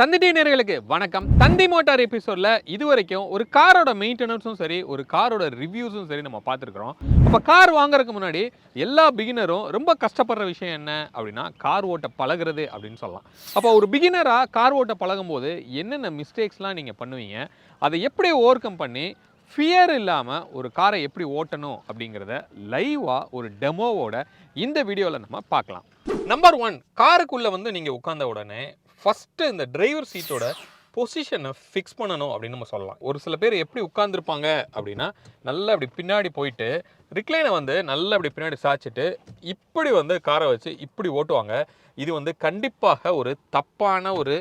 தந்தி நேர்களுக்கு வணக்கம். தந்தி மோட்டார் எபிசோடில் இது வரைக்கும் ஒரு காரோட மெயின்டெனன்ஸும் சரி ஒரு காரோட ரிவ்யூஸும் சரி நம்ம பார்த்துருக்குறோம். அப்போ கார் வாங்குறதுக்கு முன்னாடி எல்லா பிகினரும் ரொம்ப கஷ்டப்படுற விஷயம் என்ன அப்படின்னா கார் ஓட்ட பழகுறது அப்படின்னு சொல்லலாம். அப்போ ஒரு பிகினராக கார் ஓட்ட பழகும் போது என்னென்ன மிஸ்டேக்ஸ்லாம் நீங்கள் பண்ணுவீங்க அதை எப்படி ஓவர் கம் பண்ணி ஃபியர் இல்லாமல் ஒரு காரை எப்படி ஓட்டணும் அப்படிங்கிறத லைவாக ஒரு டெமோவோட இந்த வீடியோவில் நம்ம பார்க்கலாம். நம்பர் ஒன் காருக்குள்ளே வந்து நீங்கள் உட்காந்த உடனே ஃபஸ்ட்டு இந்த டிரைவர் சீட்டோட பொசிஷனை ஃபிக்ஸ் பண்ணணும் அப்படின்னு நம்ம சொல்லலாம். ஒரு சில பேர் எப்படி உட்காந்துருப்பாங்க அப்படின்னா நல்லா அப்படி பின்னாடி போயிட்டு ரிக்ளைனை வந்து நல்லா அப்படி பின்னாடி சாய்ச்சிட்டு இப்படி வந்து காரை வச்சு இப்படி ஓட்டுவாங்க. இது வந்து கண்டிப்பாக ஒரு தப்பான ஒரு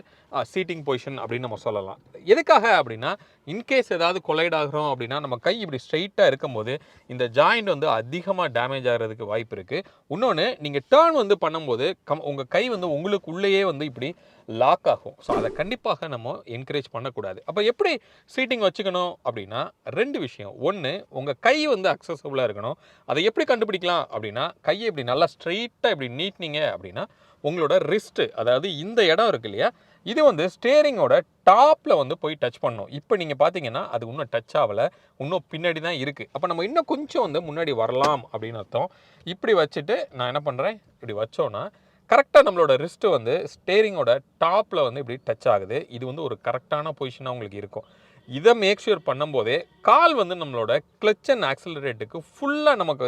சீட்டிங் பொசிஷன் அப்படின்னு நம்ம சொல்லலாம். எதுக்காக அப்படின்னா இன்கேஸ் ஏதாவது கொலைட் ஆகிறோம் அப்படின்னா நம்ம கை இப்படி ஸ்ட்ரைட்டாக இருக்கும்போது இந்த ஜாயிண்ட் வந்து அதிகமாக டேமேஜ் ஆகிறதுக்கு வாய்ப்பு இருக்குது இன்னொன்று நீங்கள் டேர்ன் வந்து பண்ணும்போது கம் உங்கள் கை வந்து உங்களுக்குள்ளேயே வந்து இப்படி லாக் ஆகும். ஸோ அதை கண்டிப்பாக நம்ம என்கரேஜ் பண்ணக்கூடாது. அப்போ எப்படி சீட்டிங் வச்சுக்கணும் அப்படின்னா ரெண்டு விஷயம். ஒன்று உங்கள் கை வந்து அக்சசபிளாக இருக்கணும். அதை எப்படி கண்டுபிடிக்கலாம் அப்படின்னா கையை இப்படி நல்லா ஸ்ட்ரைட்டாக இப்படி நீட்டினீங்க அப்படின்னா உங்களோட ரிஸ்ட்டு அதாவது இந்த இடம் இருக்கு இல்லையா இது வந்து ஸ்டேரிங்கோட டாப்பில் வந்து போய் டச் பண்ணும் இப்போ நீங்கள் பார்த்தீங்கன்னா அது இன்னும் டச் ஆகலை இன்னும் பின்னாடி தான் இருக்குது அப்போ நம்ம இன்னும் கொஞ்சம் வந்து முன்னாடி வரலாம் அப்படின்னு அர்த்தம். இப்படி வச்சுட்டு நான் என்ன பண்ணுறேன் இப்படி வச்சோன்னா கரெக்டாக நம்மளோட ரிஸ்ட்டு வந்து ஸ்டேரிங்கோட டாப்பில் வந்து இப்படி டச் ஆகுது. இது வந்து ஒரு கரெக்டான பொசிஷனாக உங்களுக்கு இருக்கும். இதை மேக் ஷூர் பண்ணும்போதே கால் வந்து நம்மளோட கிளச் அண்ட் ஆக்சிலரேட்டுக்கு ஃபுல்லாக நமக்கு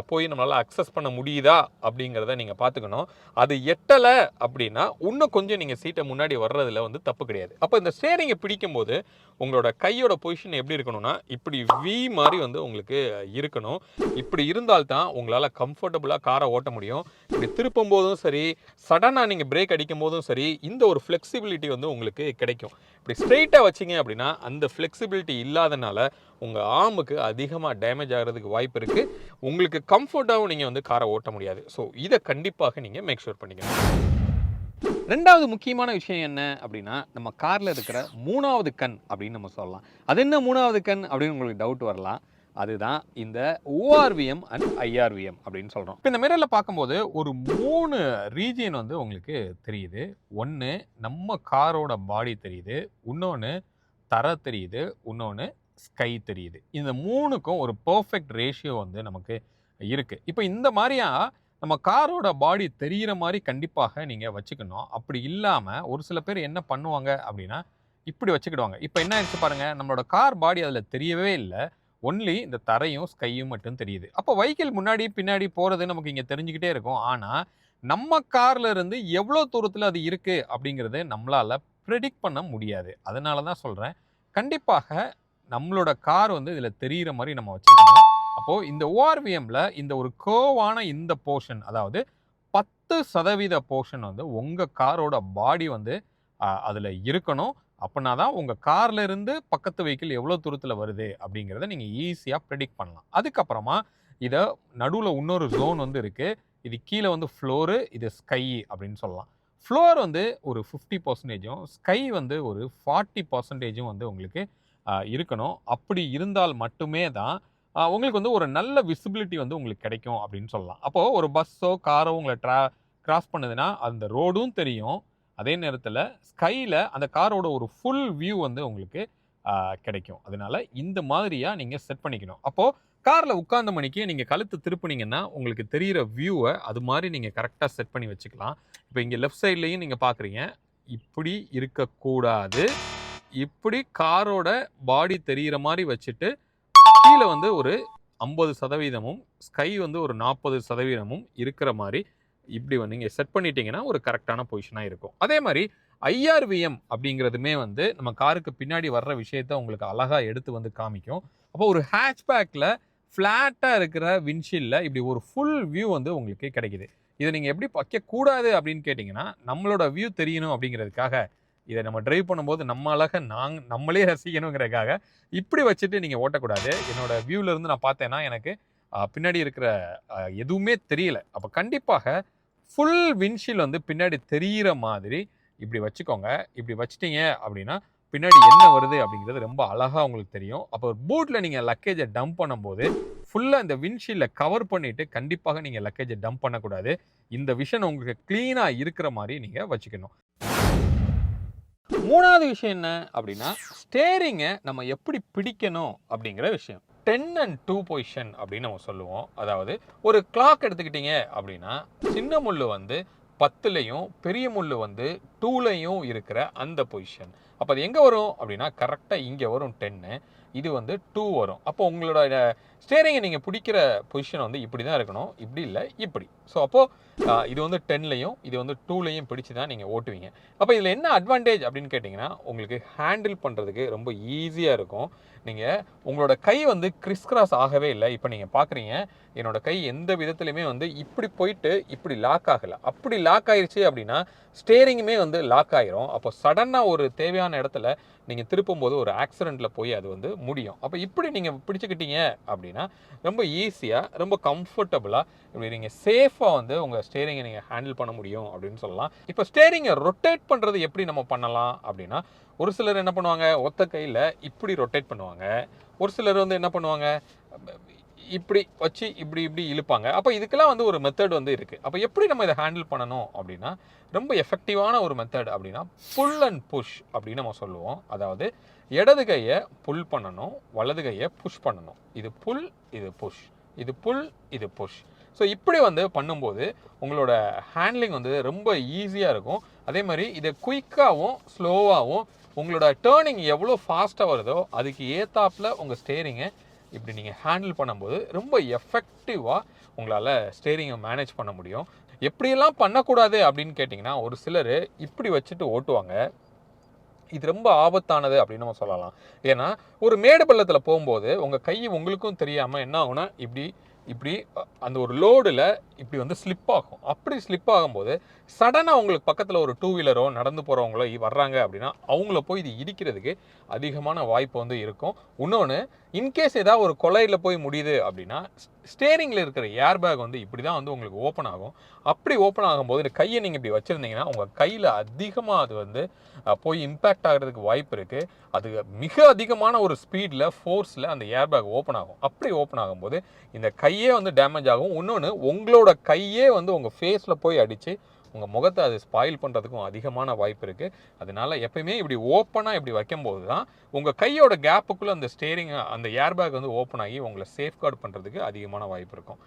போய் நம்மளால் அக்சஸ் பண்ண முடியுதா அப்படிங்கிறத நீங்கள் பார்த்துக்கணும். அது எட்டலை அப்படின்னா இன்னும் கொஞ்சம் நீங்கள் சீட்டை முன்னாடி வர்றதில் வந்து தப்பு கிடையாது. அப்போ இந்த ஸ்டேரிங்கை பிடிக்கும்போது உங்களோட கையோட பொசிஷன் எப்படி இருக்கணும்னா இப்படி வி மாதிரி வந்து உங்களுக்கு இருக்கணும். இப்படி இருந்தால்தான் உங்களால் கம்ஃபர்டபுளாக காரை ஓட்ட முடியும். இப்படி திருப்பும் போதும் சரி சடனாக நீங்கள் பிரேக் அடிக்கும் போதும் சரி இந்த ஒரு ஃப்ளெக்சிபிலிட்டி வந்து உங்களுக்கு கிடைக்கும். இப்படி ஸ்ட்ரெயிட்டாக வச்சிங்க அப்படின்னா அந்த ஃப்ளெக்சிபிலிட்டி இல்லாதனால உங்கள் ஆர்முக்கு அதிகமாக டேமேஜ் ஆகிறதுக்கு வாய்ப்பு இருக்குது உங்களுக்கு கம்ஃபர்ட்டாகவும் நீங்கள் வந்து காரை ஓட்ட முடியாது. ஸோ இதை கண்டிப்பாக நீங்கள் மேக் ஷூர் பண்ணிக்கணும். ரெண்டாவது முக்கியமான விஷயம் என்ன அப்படின்னா நம்ம காரில் இருக்கிற மூணாவது கண் அப்படின்னு நம்ம சொல்லலாம். அது என்ன மூணாவது கண் அப்படின்னு உங்களுக்கு டவுட் வரலாம். அதுதான் இந்த ஓஆர்விஎம் அண்ட் ஐஆர்விஎம் அப்படின்னு சொல்கிறோம் இப்போ இந்த மிரரில் பார்க்கும்போது ஒரு மூணு ரீஜியன் வந்து உங்களுக்கு தெரியுது. ஒன்று நம்ம காரோட பாடி தெரியுது. இன்னொன்று தர தெரியுது. இன்னொன்று ஸ்கை தெரியுது. இந்த மூணுக்கும் ஒரு பர்ஃபெக்ட் ரேஷியோ வந்து நமக்கு இருக்குது இப்போ இந்த மாதிரியா நம்ம காரோட பாடி தெரிகிற மாதிரி கண்டிப்பாக நீங்கள் வச்சுக்கணும். அப்படி இல்லாமல் ஒரு சில பேர் என்ன பண்ணுவாங்க அப்படின்னா இப்படி வச்சுக்கிடுவாங்க. இப்போ என்ன ஆயிடுச்சு பாருங்கள் நம்மளோட கார் பாடி அதில் தெரியவே இல்லை. ஒன்லி இந்த தரையும் ஸ்கையும் மட்டும் தெரியுது. அப்போ வைக்கிள் முன்னாடி பின்னாடி போகிறது நமக்கு இங்கே தெரிஞ்சுக்கிட்டே இருக்கும். ஆனால் நம்ம கார்ல இருந்து எவ்வளோ தூரத்தில் அது இருக்குது அப்படிங்கிறது நம்மளால் ப்ரெடிக்ட் பண்ண முடியாது. அதனால தான் சொல்கிறேன் கண்டிப்பாக நம்மளோட கார் வந்து இதில் தெரிகிற மாதிரி நம்ம வச்சுக்கணும் அப்போது இந்த ஓஆர்விஎம்மில் இந்த ஒரு கோவான இந்த போர்ஷன் அதாவது பத்து சதவீத போர்ஷன் வந்து உங்கள் காரோட பாடி வந்து அதில் இருக்கணும். அப்படின்னா தான் உங்கள் காரில் இருந்து பக்கத்து வெஹிக்கிள் எவ்வளோ தூரத்தில் வருது அப்படிங்கிறத நீங்கள் ஈஸியாக ப்ரெடிக்ட் பண்ணலாம். அதுக்கப்புறமா இதை நடுவில் இன்னொரு ஜோன் வந்து இருக்குது இது கீழே வந்து ஃப்ளோரு இது ஸ்கை அப்படின்னு சொல்லலாம். ஃப்ளோர் வந்து ஒரு ஃபிஃப்டி பர்சன்டேஜும் ஸ்கை வந்து ஒரு ஃபார்ட்டி பர்சன்டேஜும் வந்து உங்களுக்கு இருக்கணும். அப்படி இருந்தால் மட்டுமே தான் உங்களுக்கு வந்து ஒரு நல்ல விசிபிலிட்டி வந்து உங்களுக்கு கிடைக்கும் அப்படின்னு சொல்லலாம். அப்போது ஒரு பஸ்ஸோ காரோ உங்களை ட்ரா கிராஸ் பண்ணுதுன்னா அந்த ரோடும் தெரியும். அதே நேரத்தில் ஸ்கையில் அந்த காரோட ஒரு ஃபுல் வியூ வந்து உங்களுக்கு கிடைக்கும். அதனால இந்த மாதிரியாக நீங்கள் செட் பண்ணிக்கணும். அப்போது காரில் உட்கார்ந்த மணிக்கு நீங்கள் கழுத்து திருப்புனீங்கன்னா உங்களுக்கு தெரிகிற வியூவை அது மாதிரி நீங்கள் கரெக்டாக செட் பண்ணி வச்சுக்கலாம். இப்போ இங்கே லெஃப்ட் சைட்லேயும் நீங்கள் பார்க்குறீங்க இப்படி இருக்கக்கூடாது. இப்படி காரோட பாடி தெரிகிற மாதிரி வச்சுட்டு கீழே வந்து ஒரு ஐம்பது சதவீதமும் ஸ்கை வந்து ஒரு நாற்பது சதவீதமும் இருக்கிற மாதிரி இப்படி வந்து நீங்கள் செட் பண்ணிட்டீங்கன்னா ஒரு கரெக்டான பொசிஷனாக இருக்கும். அதே மாதிரி ஐஆர்விஎம் அப்படிங்கிறதுமே வந்து நம்ம காருக்கு பின்னாடி வர்ற விஷயத்த உங்களுக்கு அழகாக எடுத்து வந்து காமிக்கும். அப்போ ஒரு ஹேட்ச்பேக்கில் ஃப்ளாட்டாக இருக்கிற விண்ஷீல்டில் இப்படி ஒரு ஃபுல் வியூ வந்து உங்களுக்கு கிடைக்குது. இதை நீங்கள் எப்படி வைக்கக்கூடாது அப்படின்னு கேட்டிங்கன்னா நம்மளோட வியூ தெரியணும் அப்படிங்கிறதுக்காக இதை நம்ம ட்ரைவ் பண்ணும்போது நம்ம அழகை நாங் நம்மளே ரசிக்கணுங்கிறதுக்காக இப்படி வச்சுட்டு நீங்கள் ஓட்டக்கூடாது. என்னோட வியூவிலேருந்து இருந்து நான் பார்த்தேன்னா எனக்கு பின்னாடி இருக்கிற எதுவுமே தெரியல. அப்போ கண்டிப்பாக ஃபுல் விண்ஷீல் வந்து பின்னாடி தெரியிற மாதிரி இப்படி வச்சுக்கோங்க. இப்படி வச்சிட்டீங்க அப்படின்னா பின்னாடி என்ன வருது அப்படிங்கிறது ரொம்ப அழகாக உங்களுக்கு தெரியும். அப்போ பூட்டில் நீங்கள் லக்கேஜை டம்ப் பண்ணும்போது ஃபுல்லாக இந்த விண்ஷீல்டில் கவர் பண்ணிவிட்டு கண்டிப்பாக நீங்கள் லக்கேஜை டம்ப் பண்ணக்கூடாது. இந்த விஷன் உங்களுக்கு க்ளீனாக இருக்கிற மாதிரி நீங்கள் வச்சுக்கணும். மூணாவது விஷயம் என்ன அப்படின்னா ஸ்டேரிங்கை நம்ம எப்படி பிடிக்கணும் அப்படிங்கிற விஷயம். டென் அண்ட் டூ பொசிஷன் அப்படின்னு நம்ம சொல்லுவோம். அதாவது ஒரு கிளாக் எடுத்துக்கிட்டீங்க அப்படின்னா சின்ன முள்ளு வந்து பத்துலையும் பெரிய முள்ளு வந்து டூலையும் இருக்கிற அந்த பொசிஷன் அப்போ அது எங்கே வரும் அப்படின்னா கரெக்டாக இங்கே வரும் டென்னு இது வந்து டூ வரும். அப்போ உங்களோட ஸ்டேரிங்கை நீங்கள் பிடிக்கிற பொசிஷன் வந்து இப்படி தான் இருக்கணும். இப்படி இல்லை இப்படி. ஸோ அப்போது இது வந்து டென்லையும் இது வந்து டூலையும் பிடிச்சி தான் நீங்கள் ஓட்டுவீங்க. அப்போ இதில் என்ன அட்வான்டேஜ் அப்படின்னு கேட்டிங்கன்னா உங்களுக்கு ஹேண்டில் பண்ணுறதுக்கு ரொம்ப ஈஸியாக இருக்கும். நீங்கள் உங்களோட கை வந்து கிறிஸ் கிராஸ் ஆகவே இல்லை. இப்போ நீங்கள் பார்க்குறீங்க என்னோட கை எந்த விதத்துலையுமே வந்து இப்படி போயிட்டு இப்படி லாக் ஆகலை. அப்படி லாக் ஆயிடுச்சு அப்படின்னா ஸ்டேரிங்குமே வந்து லாக் ஆயிரும். அப்போ சடனாக ஒரு தேவையான இடத்துல நீங்கள் திருப்பும்போது ஒரு ஆக்சிடெண்ட்டில் போய் அது வந்து முடியும். அப்போ இப்படி நீங்கள் பிடிச்சிக்கிட்டீங்க அப்படின்னா ரொம்ப ஈஸியாக ரொம்ப கம்ஃபர்டபுளாக இப்படி நீங்கள் சேஃபாக வந்து உங்கள் ஸ்டேரிங்கை நீங்கள் ஹேண்டில் பண்ண முடியும் அப்படின்னு சொல்லலாம். இப்போ ஸ்டேரிங்கை ரொட்டேட் பண்ணுறது எப்படி நம்ம பண்ணலாம் அப்படின்னா ஒரு சிலர் என்ன பண்ணுவாங்க ஒத்த கையில் இப்படி ரொட்டேட் பண்ணுவாங்க. ஒரு சிலர் வந்து என்ன பண்ணுவாங்க? இப்படி வச்சு இப்படி இப்படி இழுப்பாங்க. அப்போ இதுக்கெல்லாம் வந்து ஒரு மெத்தட் வந்து இருக்குது அப்போ எப்படி நம்ம இதை ஹேண்டில் பண்ணணும் அப்படின்னா ரொம்ப எஃபெக்டிவான ஒரு மெத்தட் அப்படின்னா புல் அண்ட் புஷ் அப்படின்னு நம்ம சொல்லுவோம். அதாவது இடது கையை புல் பண்ணணும் வலது கையை புஷ் பண்ணணும். இது புல் இது புஷ் இது புல் இது புஷ் ஸோ இப்படி வந்து பண்ணும்போது உங்களோட ஹேண்ட்லிங் வந்து ரொம்ப ஈஸியாக இருக்கும். அதே மாதிரி இதை குயிக்காகவும் ஸ்லோவாகவும் உங்களோட டேர்னிங் எவ்வளோ ஃபாஸ்ட்டாக வருதோ அதுக்கு ஏத்தாப்பில் உங்கள் ஸ்டேரிங்கை இப்படி நீங்கள் ஹேண்டில் பண்ணும்போது ரொம்ப எஃபெக்டிவாக உங்களால் ஸ்டேரிங்கை மேனேஜ் பண்ண முடியும். எப்படியெல்லாம் பண்ணக்கூடாது அப்படின்னு கேட்டிங்கன்னா ஒரு சிலர் இப்படி வச்சுட்டு ஓட்டுவாங்க. இது ரொம்ப ஆபத்தானது அப்படின்னு நம்ம சொல்லலாம். ஏன்னா ஒரு மேடு பள்ளத்தில் போகும்போது உங்கள் கை உங்களுக்கும் தெரியாமல் என்ன ஆகும்னா இப்படி இப்படி அந்த ஒரு லோடில் இப்படி வந்து ஸ்லிப் ஆகும். அப்படி ஸ்லிப் ஆகும்போது சடனாக அவங்களுக்கு பக்கத்தில் ஒரு டூ வீலரோ நடந்து போகிறவங்களோ வர்றாங்க அப்படின்னா அவங்கள போய் இது இடிக்கிறதுக்கு அதிகமான வாய்ப்பு வந்து இருக்கும். இன்னொன்று இன்கேஸ் ஏதாவது ஒரு கொலையில் போய் முடியுது அப்படின்னா ஸ்டேரிங்கில் இருக்கிற ஏர் பேக் வந்து இப்படி தான் வந்து உங்களுக்கு ஓப்பன் ஆகும். அப்படி ஓப்பன் ஆகும்போது இந்த கையை நீங்கள் இப்படி வச்சுருந்தீங்கன்னா உங்கள் கையில் அதிகமாக அது வந்து போய் இம்பேக்ட் ஆகிறதுக்கு வாய்ப்பு இருக்குது அது மிக அதிகமான ஒரு ஸ்பீடில் ஃபோர்ஸில் அந்த ஏர் பேக் ஓப்பன் ஆகும். அப்படி ஓப்பன் ஆகும்போது இந்த கையே வந்து டேமேஜ் ஆகும். இன்னொன்று உங்களோட கையே வந்து உங்கள் ஃபேஸில் போய் அடித்து உங்கள் முகத்தை அது ஸ்பாயில் பண்ணுறதுக்கும் அதிகமான வாய்ப்பு இருக்குது அதனால எப்பயுமே இப்படி ஓப்பனாக இப்படி வைக்கும்போது தான் உங்கள் கையோட கேப்புக்குள்ளே அந்த ஸ்டேரிங் அந்த ஏர் பேக் வந்து ஓப்பன் ஆகி உங்களை சேஃப்கார்டு பண்ணுறதுக்கு அதிகமான வாய்ப்பு இருக்கும்.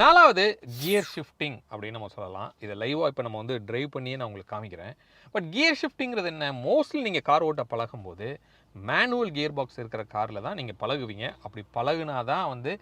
நாலாவது கியர் ஷிஃப்டிங் அப்படின்னு நம்ம சொல்லலாம். இதை லைவாக இப்போ நம்ம வந்து டிரைவ் பண்ணியே நான் உங்களுக்கு காமிக்கிறேன். பட் கியர் ஷிஃப்டிங்கிறது என்ன? மோஸ்ட்லி நீங்கள் கார் ஓட்ட பழகும்போது மேனுவல் கியர் பாக்ஸ் இருக்கிற காரில் தான் நீங்கள் பழகுவீங்க. அப்படி பழகுனா தான் வந்து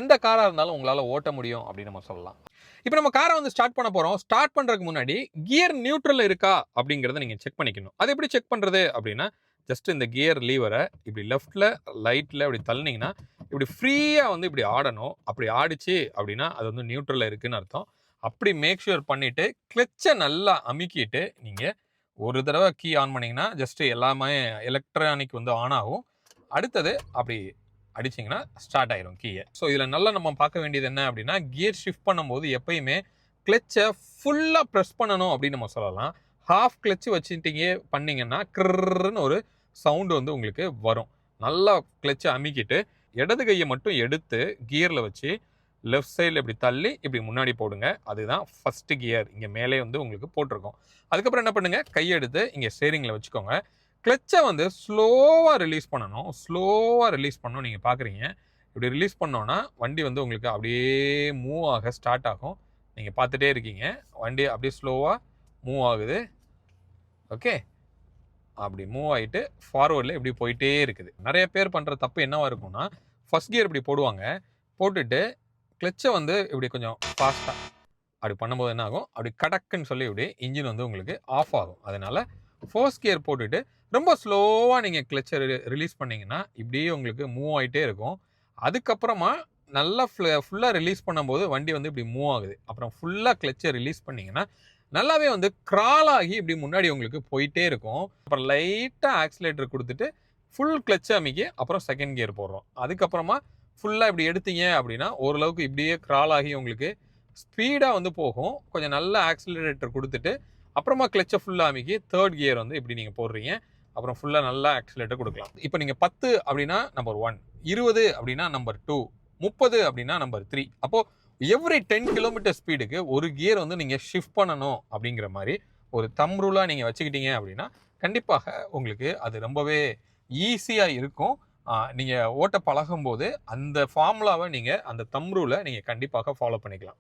எந்த காராக இருந்தாலும் உங்களால் ஓட்ட முடியும் அப்படின்னு நம்ம சொல்லலாம். இப்போ நம்ம காரை வந்து ஸ்டார்ட் பண்ண போகிறோம் ஸ்டார்ட் பண்ணுறதுக்கு முன்னாடி கியர் நியூட்ரல் இருக்கா அப்படிங்கிறத நீங்கள் செக் பண்ணிக்கணும். அது எப்படி செக் பண்ணுறது அப்படின்னா ஜஸ்ட் இந்த கியர் லீவரை இப்படி லெஃப்ட்டில் லைட்டில் இப்படி தள்ளினீங்கன்னா இப்படி ஃப்ரீயாக வந்து இப்படி ஆடணும். அப்படி ஆடிச்சு அப்படின்னா அது வந்து நியூட்ரலில் இருக்குதுன்னு அர்த்தம். அப்படி மேக் ஷூர் பண்ணிவிட்டு கிளச்சை நல்லா அமுக்கிட்டு நீங்கள் ஒரு தடவை கீ ஆன் பண்ணிங்கன்னா ஜஸ்ட்டு எல்லாமே எலக்ட்ரானிக் வந்து ஆன் ஆகும். அடுத்தது அப்படி அடிச்சிங்கன்னா ஸ்டார்ட் ஆயிரும் கீயை ஸோ இதில் நல்லா நம்ம பார்க்க வேண்டியது என்ன அப்படின்னா கியர் ஷிஃப்ட் பண்ணும்போது எப்பயுமே கிளச்சை ஃபுல்லாக ப்ரெஸ் பண்ணணும் அப்படின்னு நம்ம சொல்லலாம். ஹாஃப் கிளச்சு வச்சுட்டீங்க பண்ணிங்கன்னா கிருன்னு ஒரு சவுண்டு வந்து உங்களுக்கு வரும். நல்லா கிளச்சை அமுக்கிட்டு இடது கையை மட்டும் எடுத்து கியரில் வச்சு லெஃப்ட் சைடில் இப்படி தள்ளி இப்படி முன்னாடி போடுங்க. அதுதான் ஃபஸ்ட்டு கியர் இங்கே மேலே வந்து உங்களுக்கு போட்டிருக்கோம். அதுக்கப்புறம் என்ன பண்ணுங்கள் கையெடுத்து இங்கே ஸ்டேரிங்கில் வச்சுக்கோங்க. கிளச்சை வந்து ஸ்லோவாக ரிலீஸ் பண்ணணும். ஸ்லோவாக ரிலீஸ் பண்ணணும் நீங்கள் பார்க்குறீங்க இப்படி ரிலீஸ் பண்ணோன்னா வண்டி வந்து உங்களுக்கு அப்படியே மூவ் ஆக ஸ்டார்ட் ஆகும். நீங்கள் பார்த்துட்டே இருக்கீங்க. வண்டி அப்படியே ஸ்லோவாக மூவ் ஆகுது. ஓகே அப்படி மூவ் ஆகிட்டு ஃபார்வர்டில் இப்படி போயிட்டே இருக்குது. நிறைய பேர் பண்ணுற தப்பு என்னவாக இருக்கும்னா ஃபர்ஸ்ட் கியர் இப்படி போடுவாங்க. போட்டுட்டு கிளச்சை வந்து இப்படி கொஞ்சம் ஃபாஸ்ட்டாக அப்படி பண்ணும்போது என்ன ஆகும்? அப்படி கடக்குன்னு சொல்லி இப்படி இன்ஜின் வந்து உங்களுக்கு ஆஃப் ஆகும். அதனால் ஃபோர்ஸ் கியர் போட்டுட்டு ரொம்ப ஸ்லோவாக நீங்கள் கிளச்சை ரிலீஸ் பண்ணிங்கன்னா இப்படியே உங்களுக்கு மூவ் ஆகிட்டே இருக்கும். அதுக்கப்புறமா நல்லா ஃபுல்லாக ரிலீஸ் பண்ணும்போது வண்டி வந்து இப்படி மூவ் ஆகுது. அப்புறம் ஃபுல்லாக கிளச்சை ரிலீஸ் பண்ணீங்கன்னா நல்லாவே வந்து கிரால் ஆகி இப்படி முன்னாடி உங்களுக்கு போயிட்டே இருக்கும். அப்புறம் லைட்டாக ஆக்சிலேட்டர் கொடுத்துட்டு ஃபுல் கிளச் அமைக்கி அப்புறம் செகண்ட் கியர் போடுறோம். அதுக்கப்புறமா ஃபுல்லாக இப்படி எடுத்தீங்க அப்படின்னா ஓரளவுக்கு இப்படியே கிரால் ஆகி உங்களுக்கு ஸ்பீடாக வந்து போகும். கொஞ்சம் நல்ல ஆக்சிலரேட்டர் கொடுத்துட்டு அப்புறமா கிளச்சை ஃபுல்லாக அமைக்கி தேர்ட் கியர் வந்து இப்படி நீங்கள் போடுறீங்க. அப்புறம் ஃபுல்லாக நல்லா ஆக்சிலேட்டர் கொடுக்கலாம். இப்போ நீங்கள் பத்து அப்படின்னா நம்பர் ஒன் இருபது அப்படின்னா நம்பர் டூ முப்பது அப்படின்னா நம்பர் த்ரீ அப்போது எவ்ரி டென் கிலோமீட்டர் ஸ்பீடுக்கு ஒரு கியர் வந்து நீங்கள் ஷிஃப்ட் பண்ணணும் அப்படிங்கிற மாதிரி ஒரு தம் ரூலாக நீங்கள் வச்சுக்கிட்டீங்க அப்படின்னா கண்டிப்பாக உங்களுக்கு அது ரொம்பவே ஈஸியாக இருக்கும். நீங்கள் ஓட்ட பழகும்போது அந்த ஃபார்முலாவை நீங்கள் அந்த தம் ரூலை நீங்கள் கண்டிப்பாக ஃபாலோ பண்ணிக்கலாம்.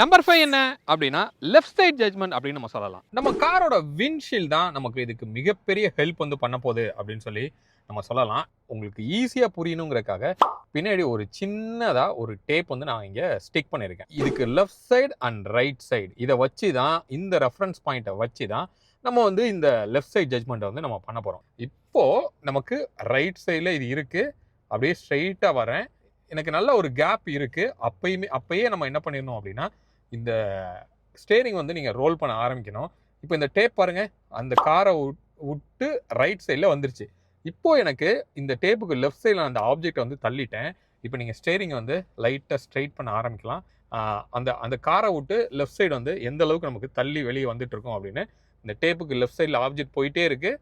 நம்பர் ஃபைவ் என்ன? அப்படின்னா லெஃப்ட் சைட் ஜட்மெண்ட் அப்படின்னு நம்ம சொல்லலாம். நம்ம காரோட விண்ட்ஷீல்ட் தான் நமக்கு இதுக்கு மிகப்பெரிய ஹெல்ப் வந்து பண்ண போகுது அப்படின்னு சொல்லி நம்ம சொல்லலாம். உங்களுக்கு ஈஸியாக புரியணுங்கிறதுக்காக பின்னாடி ஒரு சின்னதாக ஒரு டேப் வந்து நான் இங்கே ஸ்டிக் பண்ணியிருக்கேன். இதுக்கு left side and right side இதை வச்சு தான் இந்த ரெஃபரன்ஸ் பாயிண்ட்டை வச்சு தான் நம்ம வந்து இந்த லெஃப்ட் சைட் ஜட்மெண்ட்டை வந்து நம்ம பண்ண போகிறோம் இப்போது நமக்கு ரைட் சைடில் இது இருக்குது அப்படியே ஸ்ட்ரைட்டாக வரேன். எனக்கு நல்ல ஒரு கேப் இருக்குது அப்பயுமே அப்பயே நம்ம என்ன பண்ணிடணும் அப்படின்னா இந்த ஸ்டேரிங் வந்து நீங்கள் ரோல் பண்ண ஆரம்பிக்கணும். இப்போ இந்த டேப் பாருங்கள் அந்த காரை விட்டு ரைட் சைடில் வந்துருச்சு. இப்போது எனக்கு இந்த டேப்புக்கு லெஃப்ட் சைடில் அந்த ஆப்ஜெக்டை வந்து தள்ளிட்டேன். இப்போ நீங்கள் ஸ்டேரிங்கை வந்து லைட்டாக ஸ்ட்ரைட் பண்ண ஆரம்பிக்கலாம். அந்த அந்த காரை விட்டு லெஃப்ட் சைடு வந்து எந்த அளவுக்கு நமக்கு தள்ளி வெளியே வந்துட்டுருக்கோம் அப்படின்னு இந்த டேப்புக்கு லெஃப்ட் சைடில் ஆப்ஜெக்ட் போயிட்டே இருக்குது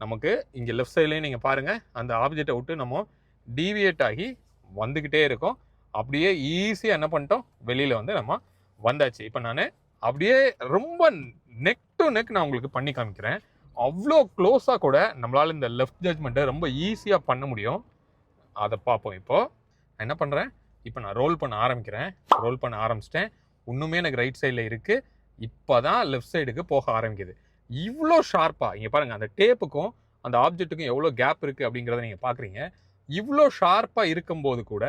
நமக்கு இங்கே லெஃப்ட் சைட்லேயும் நீங்கள் பாருங்கள் அந்த ஆப்ஜெக்டை விட்டு நம்ம டீவியேட் ஆகி வந்துக்கிட்டே இருக்கோம். அப்படியே ஈஸியாக என்ன பண்ணிட்டோம்? வெளியில் வந்து நம்ம வந்தாச்சு. இப்போ நான் அப்படியே ரொம்ப நெக் டு நெக் நான் உங்களுக்கு பண்ணி காமிக்கிறேன். அவ்வளோ க்ளோஸாக கூட நம்மளால் இந்த லெஃப்ட் ஜட்மெண்ட்டை ரொம்ப ஈஸியாக பண்ண முடியும். அதை பார்ப்போம் இப்போது நான் என்ன பண்ணுறேன் இப்போ நான் ரோல் பண்ண ஆரம்பிக்கிறேன். ரோல் பண்ண ஆரம்பிச்சிட்டேன். இன்னுமே எனக்கு ரைட் சைடில் இருக்குது இப்போ தான் லெஃப்ட் சைடுக்கு போக ஆரம்பிக்குது. இவ்வளோ ஷார்ப்பாக இங்கே பாருங்கள் அந்த டேப்புக்கும் அந்த ஆப்ஜெக்ட்டுக்கும் எவ்வளோ கேப் இருக்குது அப்படிங்கிறத நீங்கள் பார்க்குறீங்க இவ்வளோ ஷார்ப்பாக இருக்கும்போது கூட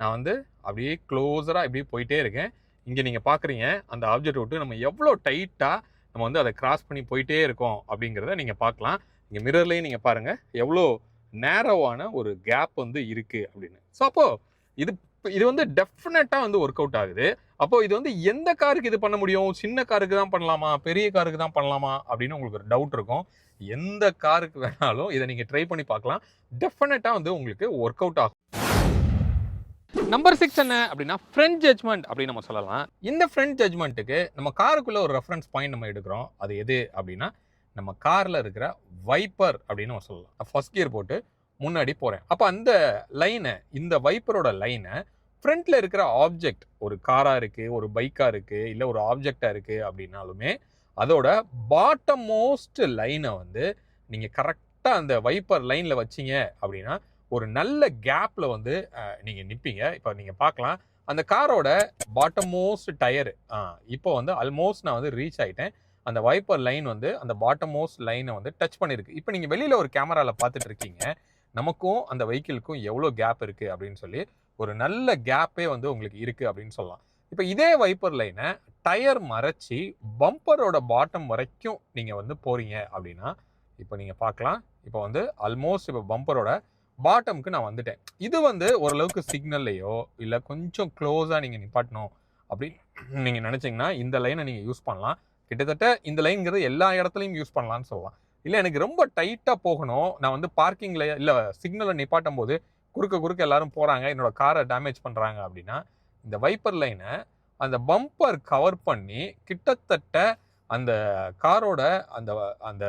நான் வந்து அப்படியே க்ளோஸராக இப்படியே போயிட்டே இருக்கேன். இங்கே நீங்கள் பார்க்குறீங்க அந்த ஆப்ஜெக்ட் விட்டு நம்ம எவ்வளோ டைட்டாக நம்ம வந்து அதை கிராஸ் பண்ணி போயிட்டே இருக்கோம் அப்படிங்கிறத நீங்கள் பார்க்கலாம். இங்கே மிரர்லேயும் நீங்கள் பாருங்கள் எவ்வளோ நேரவான ஒரு கேப் வந்து இருக்குது அப்படின்னு. ஸோ அப்போது இது இது வந்து டெஃபினட்டாக வந்து ஒர்க் அவுட் ஆகுது. அப்போது இது வந்து எந்த காருக்கு இது பண்ண முடியும்? சின்ன காருக்கு தான் பண்ணலாமா? பெரிய காருக்கு தான் பண்ணலாமா? அப்படின்னு உங்களுக்கு ஒரு டவுட் இருக்கும். எந்த காருக்கு வேணாலும் இதை நீங்கள் ட்ரை பண்ணி பார்க்கலாம். டெஃபினட்டாக வந்து உங்களுக்கு ஒர்க் அவுட் ஆகும். நம்பர் சிக்ஸ் என்ன அப்படின்னா ஃப்ரெண்ட் ஜட்மெண்ட் அப்படின்னு நம்ம சொல்லலாம். இந்த ஃப்ரெண்ட் ஜட்மெண்ட்டுக்கு நம்ம காருக்குள்ள ஒரு ரெஃபரன்ஸ் பாயிண்ட் நம்ம எடுக்கிறோம். அது எது அப்படின்னா நம்ம காரில் இருக்கிற வைப்பர் அப்படின்னு நம்ம சொல்லலாம். ஃபர்ஸ்ட் கியர் போட்டு முன்னாடி போகிறேன் அப்போ அந்த லைனை இந்த வைப்பரோட லைனை ஃப்ரண்ட்டில் இருக்கிற ஆப்ஜெக்ட் ஒரு காராக இருக்குது ஒரு பைக்காக இருக்குது இல்லை ஒரு ஆப்ஜெக்டாக இருக்குது அப்படின்னாலுமே அதோட பாட்டம் மோஸ்ட் லைனை வந்து நீங்கள் கரெக்டாக அந்த வைப்பர் லைனில் வச்சீங்க அப்படின்னா ஒரு நல்ல கேப்பில் வந்து நீங்கள் நிற்பீங்க இப்போ நீங்கள் பார்க்கலாம் அந்த காரோட பாட்டம் மோஸ்ட் டயரு இப்போ வந்து ஆல்மோஸ்ட் நான் வந்து ரீச் ஆகிட்டேன் அந்த வைப்பர் லைன் வந்து அந்த பாட்டம் மோஸ்ட் லைனை வந்து டச் பண்ணியிருக்கு இப்போ நீங்கள் வெளியில் ஒரு கேமராவில் பார்த்துட்டு இருக்கீங்க. நமக்கும் அந்த வெஹிக்கிளுக்கும் எவ்வளோ கேப் இருக்குது அப்படின்னு சொல்லி ஒரு நல்ல கேப்பே வந்து உங்களுக்கு இருக்குது அப்படின்னு சொல்லலாம். இப்போ இதே வைப்பர் லைனை டயர் மறைச்சி பம்பரோட பாட்டம் வரைக்கும் நீங்கள் வந்து போகிறீங்க அப்படின்னா இப்போ நீங்கள் பார்க்கலாம் இப்போ வந்து ஆல்மோஸ்ட் இப்போ பம்பரோட பாட்டம்க்கு நான் வந்துட்டேன். இது வந்து ஓரளவுக்கு சிக்னல்லையோ இல்லை கொஞ்சம் க்ளோஸாக நீங்கள் நிப்பாட்டணும் அப்படின்னு நீங்கள் நினச்சிங்கன்னா இந்த லைனை நீங்கள் யூஸ் பண்ணலாம். கிட்டத்தட்ட இந்த லைன்ங்கிறது எல்லா இடத்துலையும் யூஸ் பண்ணலாம்னு சொல்லலாம். இல்லை எனக்கு ரொம்ப டைட்டாக போகணும். நான் வந்து பார்க்கிங்கில் இல்லை சிக்னலில் நிப்பாட்டும் போது குறுக்க குறுக்க எல்லாரும் போகிறாங்க என்னோட காரை டேமேஜ் பண்ணுறாங்க அப்படின்னா இந்த வைப்பர் லைனை அந்த பம்பர் கவர் பண்ணி கிட்டத்தட்ட அந்த காரோட அந்த அந்த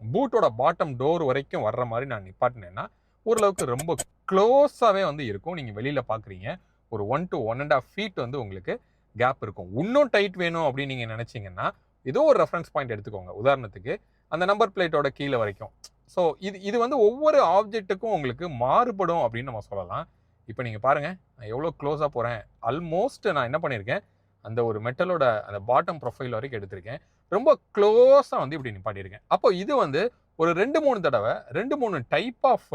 பூட்டோட பாட்டம் டோர் வரைக்கும் வர்ற மாதிரி நான் நிப்பாட்டினேன்னா ஓரளவுக்கு ரொம்ப க்ளோஸாகவே வந்து இருக்கும். நீங்கள் வெளியில் பார்க்குறீங்க ஒரு one to one and half feet வந்து உங்களுக்கு கேப் இருக்கும். இன்னும் டைட் வேணும் அப்படின்னு நீங்கள் நினச்சிங்கன்னா ஏதோ ஒரு ரெஃபரன்ஸ் பாயிண்ட் எடுத்துக்கோங்க. உதாரணத்துக்கு அந்த நம்பர் பிளேட்டோட கீழே வரைக்கும். ஸோ இது இது வந்து ஒவ்வொரு ஆப்ஜெக்ட்டுக்கும் உங்களுக்கு மாறுபடும் அப்படின்னு நம்ம சொல்லலாம். இப்போ நீங்கள் பாருங்கள் நான் எவ்வளோ க்ளோஸாக போகிறேன் ஆல்மோஸ்ட் நான் என்ன பண்ணியிருக்கேன் அந்த ஒரு மெட்டலோட அந்த பாட்டம் ப்ரொஃபைல் வரைக்கும் எடுத்திருக்கேன். ரொம்ப க்ளோஸாக வந்து இப்படி நிப்பாட்டியிருக்கேன். அப்போ இது வந்து ஒரு ரெண்டு மூணு தடவை ரெண்டு மூணு டைப் ஆஃப்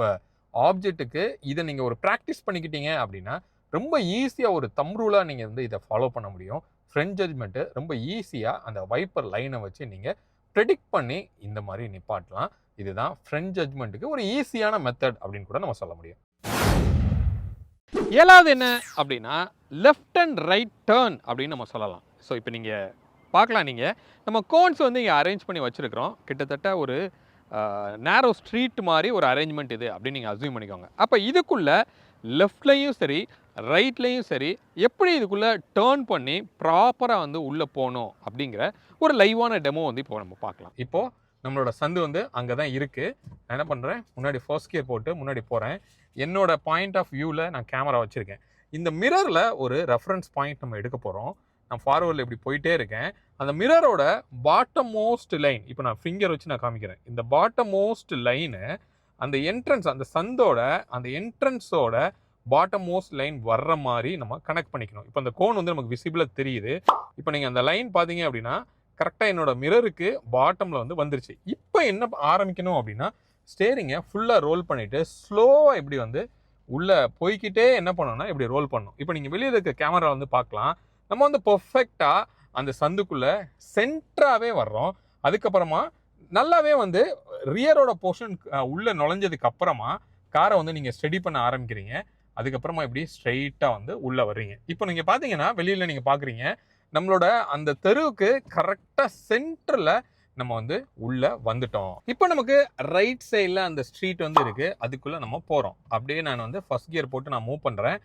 ஆப்ஜெக்ட்டுக்கு இதை நீங்கள் ஒரு ப்ராக்டிஸ் பண்ணிக்கிட்டீங்க அப்படின்னா ரொம்ப ஈஸியாக ஒரு தம் ரூலாக நீங்கள் வந்து இதை ஃபாலோ பண்ண முடியும். ஃப்ரெண்ட் ஜட்மெண்ட்டு ரொம்ப ஈஸியாக அந்த வைப்பர் லைனை வச்சு நீங்கள் ப்ரெடிக்ட் பண்ணி இந்த மாதிரி நிப்பாட்டலாம். இதுதான் ஃப்ரெண்ட் ஜட்மெண்ட்டுக்கு ஒரு ஈஸியான மெத்தட் அப்படின்னு கூட நம்ம சொல்ல முடியும். ஏழாவது என்ன அப்படின்னா லெஃப்ட் அண்ட் ரைட் டேர்ன் அப்படின்னு நம்ம சொல்லலாம். ஸோ இப்போ நீங்கள் பார்க்கலாம் நீங்கள் நம்ம கோன்ஸ் வந்து இங்கே அரேஞ்ச் பண்ணி வச்சுருக்கிறோம். கிட்டத்தட்ட ஒரு நேரோ ஸ்ட்ரீட் மாதிரி ஒரு அரேஞ்ச்மெண்ட் இது அப்படின்னு நீங்கள் அசியூம் பண்ணிக்கோங்க. அப்போ இதுக்குள்ளே லெஃப்ட்லேயும் சரி ரைட்லேயும் சரி எப்படி இதுக்குள்ளே டேர்ன் பண்ணி ப்ராப்பராக வந்து உள்ளே போகணும் அப்படிங்கிற ஒரு லைவான டெமோ வந்து இப்போ நம்ம பார்க்கலாம். இப்போது நம்மளோட சந்து வந்து அங்கே தான் இருக்குது நான் என்ன பண்ணுறேன் முன்னாடி ஃபர்ஸ்ட் கியர் போட்டு முன்னாடி போகிறேன் என்னோட பாயிண்ட் ஆஃப் வியூவில் நான் கேமரா வச்சுருக்கேன். இந்த மிரரில் ஒரு ரெஃபரன்ஸ் பாயிண்ட் நம்ம எடுக்க போகிறோம் நான் ஃபார்வர்டில் இப்படி போயிட்டே இருக்கேன். அந்த மிரரோட பாட்டம் மோஸ்ட் லைன் இப்போ நான் ஃபிங்கர் வச்சு நான் காமிக்கிறேன். இந்த பாட்டம் மோஸ்ட் லைனு அந்த என்ட்ரன்ஸ் அந்த சந்தோட அந்த என்ட்ரன்ஸோட பாட்டம் மோஸ்ட் லைன் வர்ற மாதிரி நம்ம கனெக்ட் பண்ணிக்கணும். இப்போ அந்த கோன் வந்து நமக்கு விசிபிளாக தெரியுது. இப்போ நீங்கள் அந்த லைன் பார்த்தீங்க அப்படின்னா கரெக்டாக என்னோட மிரருக்கு பாட்டமில் வந்து வந்துருச்சு. இப்போ என்ன ஆரம்பிக்கணும் அப்படின்னா ஸ்டேரிங்கை ஃபுல்லாக ரோல் பண்ணிவிட்டு ஸ்லோவாக இப்படி வந்து உள்ளே போய்கிட்டே என்ன பண்ணணும்னா இப்படி ரோல் பண்ணணும். இப்போ நீங்கள் வெளியில் இருக்க கேமரா வந்து பார்க்கலாம். நம்ம வந்து பர்ஃபெக்டாக அந்த சந்துக்குள்ளே சென்டராகவே வர்றோம். அதுக்கப்புறமா நல்லாவே வந்து ரியரோட போர்ஷன் உள்ளே நுழைஞ்சதுக்கு அப்புறமா காரை வந்து நீங்கள் ஸ்டடி பண்ண ஆரம்பிக்கிறீங்க. அதுக்கப்புறமா இப்படி ஸ்ட்ரெயிட்டாக வந்து உள்ளே வர்றீங்க. இப்போ நீங்கள் பார்த்தீங்கன்னா வெளியில் நீங்கள் பார்க்குறீங்க நம்மளோட அந்த தெருவுக்கு கரெக்டாக சென்டரில் நம்ம வந்து உள்ளே வந்துட்டோம். இப்போ நமக்கு ரைட் சைடில் அந்த ஸ்ட்ரீட் வந்து இருக்குது அதுக்குள்ளே நம்ம போகிறோம் அப்படியே நான் வந்து ஃபர்ஸ்ட் கியர் போட்டு நான் மூவ் பண்ணுறேன்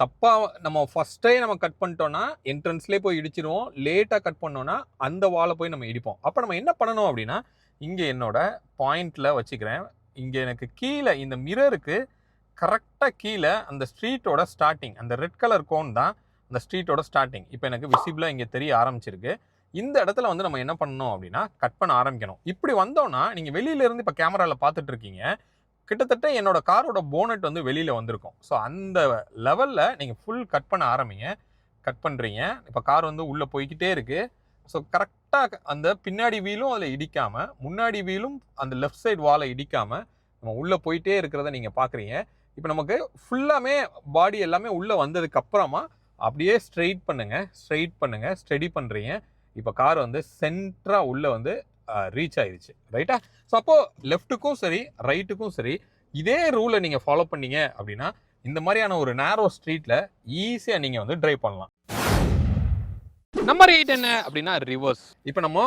தப்பாக நம்ம ஃபஸ்ட்டே நம்ம கட் பண்ணிட்டோம்னா என்ட்ரன்ஸ்லேயே போய் இடிச்சிருவோம். லேட்டாக கட் பண்ணோன்னா அந்த வாலை போய் நம்ம இடிப்போம். அப்போ நம்ம என்ன பண்ணணும் அப்படின்னா இங்கே என்னோட பாயிண்டில் வச்சுக்கிறேன். இங்கே எனக்கு கீழே இந்த மிரருக்கு கரெக்டாக கீழே அந்த ஸ்ட்ரீட்டோட ஸ்டார்டிங் அந்த ரெட் கலர் கோன் தான் அந்த ஸ்ட்ரீட்டோட ஸ்டார்டிங் இப்போ எனக்கு விசிபிளாக இங்கே தெரிய ஆரம்பிச்சிருக்கு. இந்த இடத்துல வந்து நம்ம என்ன பண்ணணும் அப்படின்னா கட் பண்ண ஆரம்பிக்கணும். இப்படி வந்தோம்னா நீங்கள் வெளியில இருந்து இப்போ கேமராவில் பார்த்துட்ருக்கீங்க கிட்டத்தட்ட என்னோட காரோட போனட் வந்து வெளியில் வந்திருக்கும். ஸோ அந்த லெவலில் நீங்கள் ஃபுல் கட் பண்ண ஆரம்பிங்க. கட் பண்ணுறீங்க இப்போ கார் வந்து உள்ளே போய்க்கிட்டே இருக்குது ஸோ கரெக்டாக அந்த பின்னாடி வீலும் அதில் இடிக்காமல் முன்னாடி வீலும் அந்த லெஃப்ட் சைடு வாலை இடிக்காமல் நம்ம உள்ளே போயிட்டே இருக்கிறத நீங்கள் பார்க்குறீங்க இப்போ நமக்கு ஃபுல்லாமே பாடி எல்லாமே உள்ளே வந்ததுக்கப்புறமா அப்படியே ஸ்ட்ரெயிட் பண்ணுங்கள் ஸ்ட்ரெயிட் பண்ணுங்கள் ஸ்டெடி பண்ணுறீங்க இப்போ கார் வந்து சென்டராக உள்ளே வந்து ரீச் ஆயிருச்சு ரைட்டா ஸோ அப்போது லெஃப்ட்டுக்கும் சரி ரைட்டுக்கும் சரி இதே ரூலை நீங்கள் ஃபாலோ பண்ணீங்க அப்படின்னா இந்த மாதிரியான ஒரு நேரோ ஸ்ட்ரீட்டில் ஈஸியாக நீங்கள் வந்து டிரைவ் பண்ணலாம். நம்பர் எயிட் என்ன அப்படின்னா ரிவர்ஸ் இப்போ நம்ம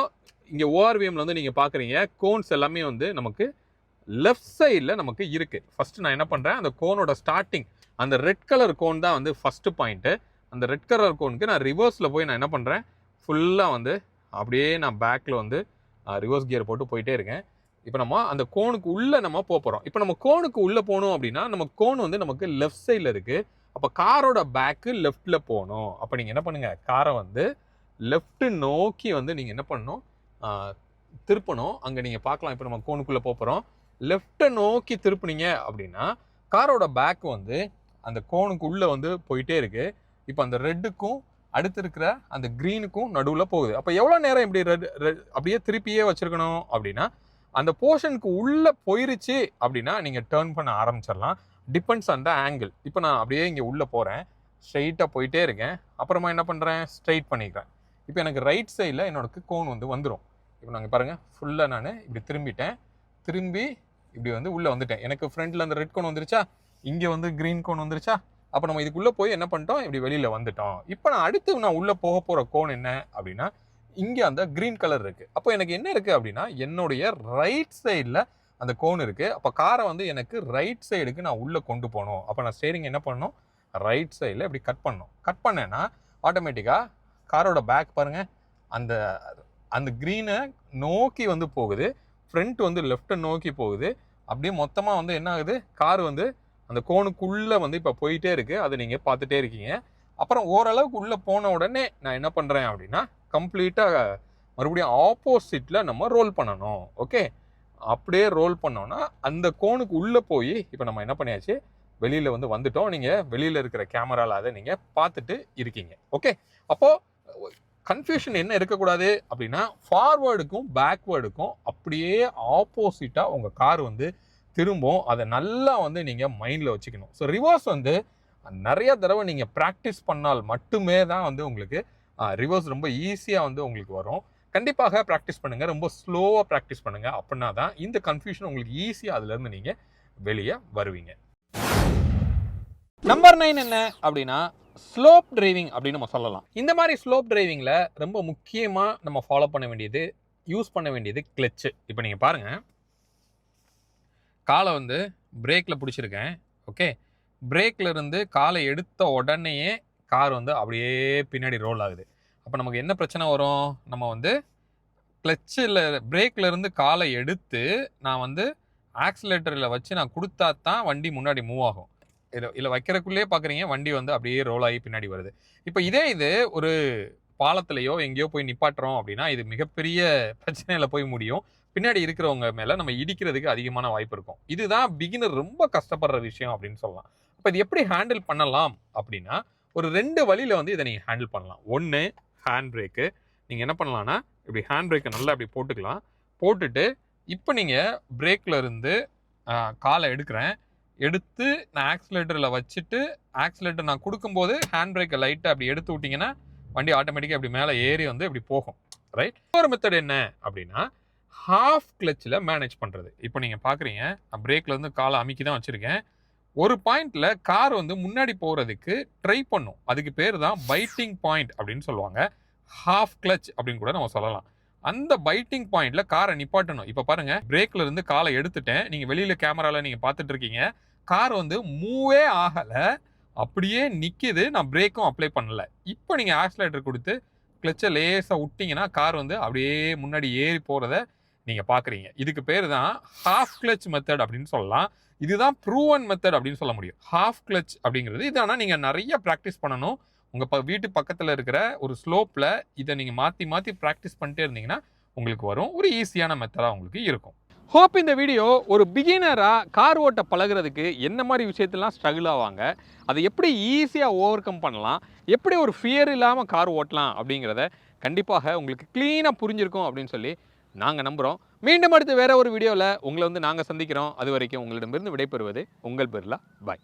இங்கே ஓஆர்விஎம்ல வந்து நீங்கள் பார்க்குறீங்க கோன்ஸ் எல்லாமே வந்து நமக்கு லெஃப்ட் சைடில் நமக்கு இருக்குது ஃபஸ்ட்டு நான் என்ன பண்ணுறேன் அந்த கோனோட ஸ்டார்டிங் அந்த ரெட் கலர் கோன் தான் வந்து ஃபஸ்ட்டு பாயிண்ட்டு அந்த ரெட் கலர் கோனுக்கு நான் ரிவர்ஸில் போய் நான் என்ன பண்ணுறேன் ஃபுல்லாக வந்து அப்படியே நான் பேக்கில் வந்து ரிவர்ஸ் கியர் போட்டு போயிட்டே இருக்கேன். இப்போ நம்ம அந்த கோனுக்கு உள்ளே நம்ம போக போகிறோம் இப்போ நம்ம கோனுக்கு உள்ளே போகணும் அப்படின்னா நம்ம கோன் வந்து நமக்கு லெஃப்ட் சைடில் இருக்குது அப்போ காரோட பேக்கு லெஃப்டில் போகணும். அப்போ நீங்கள் என்ன பண்ணுங்கள் காரை வந்து லெஃப்ட்டு நோக்கி வந்து நீங்கள் என்ன பண்ணணும்? திருப்பணும். அங்கே நீங்கள் பார்க்கலாம். இப்போ நம்ம கோனுக்குள்ளே போகிறோம் லெஃப்ட்டை நோக்கி திருப்புனீங்க அப்படின்னா காரோட பேக் வந்து அந்த கோனுக்கு உள்ளே வந்து போயிட்டே இருக்குது இப்போ அந்த ரெட்டுக்கும் அடுத்து இருக்கிற அந்த க்ரீனுக்கும் நடுவில் போகுது. அப்போ எவ்வளோ நேரம் இப்படி ரெட் ரெட் அப்படியே திருப்பியே வச்சுருக்கணும் அப்படின்னா அந்த போர்ஷனுக்கு உள்ளே போயிருச்சு அப்படின்னா நீங்கள் டேர்ன் பண்ண ஆரம்பிச்சிடலாம். டிபெண்ட்ஸ் ஆன் த ஆங்கிள் இப்போ நான் அப்படியே இங்கே உள்ளே போகிறேன் ஸ்ட்ரைட்டாக போயிட்டே இருக்கேன். அப்புறமா என்ன பண்ணுறேன் ஸ்ட்ரைட் பண்ணிக்கிறேன். இப்போ எனக்கு ரைட் சைடில் என்னோட கோன் வந்து வந்துடும் இப்போ நாங்கள் பாருங்கள் ஃபுல்லாக நான் இப்படி திரும்பிட்டேன். திரும்பி இப்படி வந்து உள்ளே வந்துட்டேன். எனக்கு ஃப்ரண்ட்டில் அந்த ரெட் கோன் வந்துருச்சா? இங்கே வந்து க்ரீன் கோன் வந்துருச்சா? அப்போ நம்ம இதுக்குள்ளே போய் என்ன பண்ணிட்டோம்? இப்படி வெளியில் வந்துட்டோம். இப்போ நான் அடுத்து நான் உள்ளே போக போகிற கோன் என்ன? அப்படின்னா இங்கே அந்த க்ரீன் கலர் இருக்குது அப்போ எனக்கு என்ன இருக்குது அப்படின்னா என்னுடைய ரைட் சைடில் அந்த கோன் இருக்குது அப்போ காரை வந்து எனக்கு ரைட் சைடுக்கு நான் உள்ளே கொண்டு போகணும். அப்போ நான் ஸ்டேரிங் என்ன பண்ணணும்? ரைட் சைடில் இப்படி கட் பண்ணணும். கட் பண்ணேன்னா ஆட்டோமேட்டிக்காக காரோட பேக் பாருங்கள் அந்த அந்த க்ரீனை நோக்கி வந்து போகுது. ஃப்ரண்ட் வந்து லெஃப்ட்டை நோக்கி போகுது. அப்படியே மொத்தமாக வந்து என்ன ஆகுது? கார் வந்து அந்த கோனுக்குள்ளே வந்து இப்போ போயிட்டே இருக்குது அதை நீங்கள் பார்த்துட்டே இருக்கீங்க. அப்புறம் ஓரளவுக்கு உள்ளே போன உடனே நான் என்ன பண்ணுறேன் அப்படின்னா கம்ப்ளீட்டாக மறுபடியும் ஆப்போசிட்டில் நம்ம ரோல் பண்ணணும். ஓகே அப்படியே ரோல் பண்ணோன்னா அந்த கோனுக்கு உள்ளே போய் இப்போ நம்ம என்ன பண்ணியாச்சு? வெளியில் வந்து வந்துட்டோம். நீங்கள் வெளியில் இருக்கிற கேமராவில் அதை நீங்கள் பார்த்துட்டு இருக்கீங்க. ஓகே அப்போது கன்ஃபியூஷன் என்ன இருக்கக்கூடாது அப்படின்னா ஃபார்வேர்டுக்கும் பேக்வேர்டுக்கும் அப்படியே ஆப்போசிட்டாக உங்கள் கார் வந்து திரும்பும் அதை நல்லா வந்து நீங்கள் மைண்டில் வச்சுக்கணும். ஸோ ரிவர்ஸ் வந்து நிறைய தடவை நீங்கள் ப்ராக்டிஸ் பண்ணால் மட்டுமே தான் வந்து உங்களுக்கு ரிவர்ஸ் ரொம்ப ஈஸியாக வந்து உங்களுக்கு வரும். கண்டிப்பாக ப்ராக்டிஸ் பண்ணுங்கள் ரொம்ப ஸ்லோவாக ப்ராக்டிஸ் பண்ணுங்கள் அப்படின்னா தான் இந்த கன்ஃபியூஷன் உங்களுக்கு ஈஸியாக அதுலேருந்து நீங்கள் வெளியே வருவீங்க. நம்பர் நைன் என்ன அப்படின்னா ஸ்லோப் டிரைவிங் அப்படின்னு நம்ம சொல்லலாம். இந்த மாதிரி ஸ்லோப் டிரைவிங்கில் ரொம்ப முக்கியமாக நம்ம ஃபாலோ பண்ண வேண்டியது யூஸ் பண்ண வேண்டியது கிளச்சு இப்போ நீங்கள் பாருங்கள் காலை வந்து பிரேக்கில் பிடிச்சிருக்கேன். ஓகே பிரேக்கில் இருந்து காலை எடுத்த உடனேயே கார் வந்து அப்படியே பின்னாடி ரோல் ஆகுது. அப்போ நமக்கு என்ன பிரச்சனை வரும்? நம்ம வந்து கிளச்சில் பிரேக்கில் இருந்து காலை எடுத்து நான் வந்து ஆக்சிலேட்டரில் வச்சு நான் கொடுத்தா தான் வண்டி முன்னாடி மூவ் ஆகும். இதை இல்லை வைக்கிறதுக்குள்ளேயே பார்க்குறீங்க வண்டி வந்து அப்படியே ரோல் ஆகி பின்னாடி வருது. இப்போ இதே இது ஒரு பாலத்திலையோ எங்கேயோ போய் நிப்பாட்டுறோம் அப்படின்னா இது மிகப்பெரிய பிரச்சனையில் போய் முடியும். பின்னாடி இருக்கிறவங்க மேலே நம்ம இடிக்கிறதுக்கு அதிகமான வாய்ப்பு இருக்கும். இதுதான் பிகினர் ரொம்ப கஷ்டப்படுற விஷயம் அப்படின்னு சொல்லலாம். இப்போ இது எப்படி ஹேண்டில் பண்ணலாம் அப்படின்னா ஒரு ரெண்டு வழியில் வந்து இதை நீங்கள் ஹேண்டில் பண்ணலாம். ஒன்று ஹேண்ட் பிரேக்கு நீங்கள் என்ன பண்ணலான்னா இப்படி ஹேண்ட் பிரேக்கை நல்லா இப்படி போட்டுக்கலாம். போட்டுட்டு இப்போ நீங்கள் பிரேக்கில் இருந்து காலை எடுக்கிறேன். எடுத்து நான் ஆக்சிலேட்டரில் வச்சுட்டு ஆக்சிலேட்டர் நான் கொடுக்கும்போது ஹேண்ட் பிரேக்கை லைட்டாக அப்படி எடுத்து விட்டிங்கன்னா வண்டி ஆட்டோமேட்டிக்காக இப்படி மேலே ஏறி வந்து இப்படி போகும். ரைட் இன்னொரு மெத்தட் என்ன அப்படின்னா ஹாஃப் கிளச்சில் மேனேஜ் பண்ணுறது இப்போ நீங்கள் பார்க்குறீங்க நான் பிரேக்கில் வந்து காலை அமுக்கி தான் வச்சுருக்கேன். ஒரு பாயிண்டில் கார் வந்து முன்னாடி போகிறதுக்கு ட்ரை பண்ணும். அதுக்கு பேர் தான் பைட்டிங் பாயிண்ட் அப்படின்னு சொல்லுவாங்க. ஹாஃப் கிளச் அப்படின்னு கூட நம்ம சொல்லலாம். அந்த பைட்டிங் பாயிண்ட்ல காரை நிப்பாட்டணும். இப்போ பாருங்க பிரேக்ல இருந்து காலை எடுத்துட்டேன். நீங்க வெளியில கேமரால நீங்க பார்த்துட்டு இருக்கீங்க. கார் வந்து மூவே ஆகல. அப்படியே நிக்குது. நான் பிரேக்கும் அப்ளை பண்ணல. இப்போ நீங்க ஆக்சிலேட்டர் கொடுத்து கிளச்சை லேசாக விட்டீங்கன்னா கார் வந்து அப்படியே முன்னாடி ஏறி போகிறத நீங்கள் பார்க்குறீங்க இதுக்கு பேர் தான் ஹாஃப் கிளச் மெத்தட் அப்படின்னு சொல்லலாம். இதுதான் ப்ரூவன் மெத்தட் அப்படின்னு சொல்ல முடியும். ஹாஃப் கிளச் அப்படிங்கிறது இது ஆனால் நீங்கள் நிறைய ப்ராக்டிஸ் பண்ணணும். உங்கள் ப வீட்டு பக்கத்தில் இருக்கிற ஒரு ஸ்லோப்பில் இதை நீங்கள் மாற்றி மாற்றி ப்ராக்டிஸ் பண்ணிட்டே இருந்தீங்கன்னா உங்களுக்கு வரும். ஒரு ஈஸியான மெத்தடாக உங்களுக்கு இருக்கும். ஹோப் இந்த வீடியோ ஒரு பிகினராக கார் ஓட்ட பழகுறதுக்கு என்ன மாதிரி விஷயத்தெல்லாம் ஸ்ட்ரகிள் ஆவாங்க அதை எப்படி ஈஸியாக ஓவர் கம் பண்ணலாம் எப்படி ஒரு ஃபியர் இல்லாமல் கார் ஓட்டலாம் அப்படிங்கிறத கண்டிப்பாக உங்களுக்கு க்ளீனாக புரிஞ்சிருக்கும் அப்படின்னு சொல்லி நாங்கள் நம்புகிறோம் மீண்டும் அடுத்து வேற ஒரு வீடியோவில் உங்களை வந்து நாங்கள் சந்திக்கிறோம். அது வரைக்கும் உங்களிடமிருந்து விடைபெறுவது உங்கள் பிர்லா. பாய்.